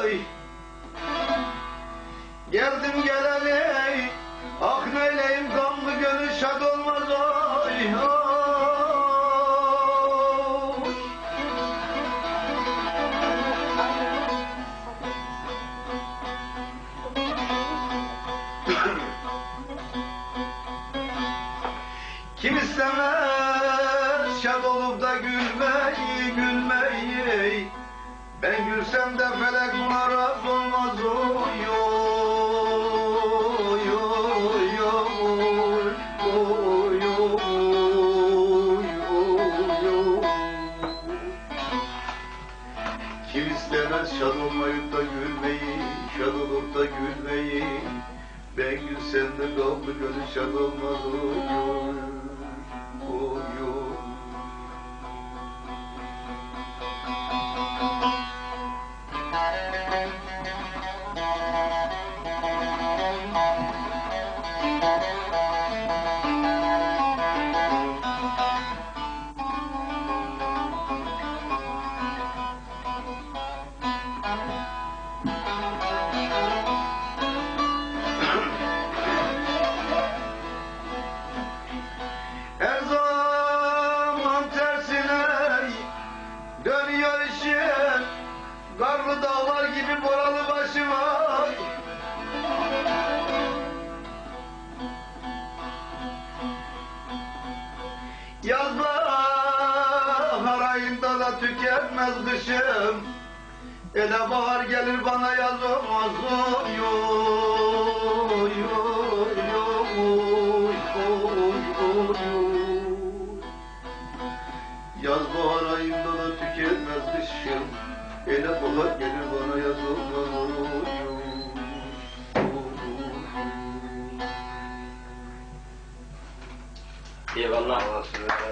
oy Geldim geleli Ah neyleyim gamlı gönül şad olmaz oy oy Kim istemez şad olup da gülmeyi, gülmeyi Ben gülsem de felek buna razı olmaz oy oy oy oy oy Kim istemez şad olmayıp da gülmeyi, şad olup da gülmeyi. Ben gülsem de kaldı gönül şad olmaz oy oy Yaz bahar ayında da tükenmez kışım Ele bahar gelir bana yaz olmaz oy oy oy oy oy Yaz bahar ayında da tükenmez kışım Ele bahar gelir bana yaz olmaz 叶文老师。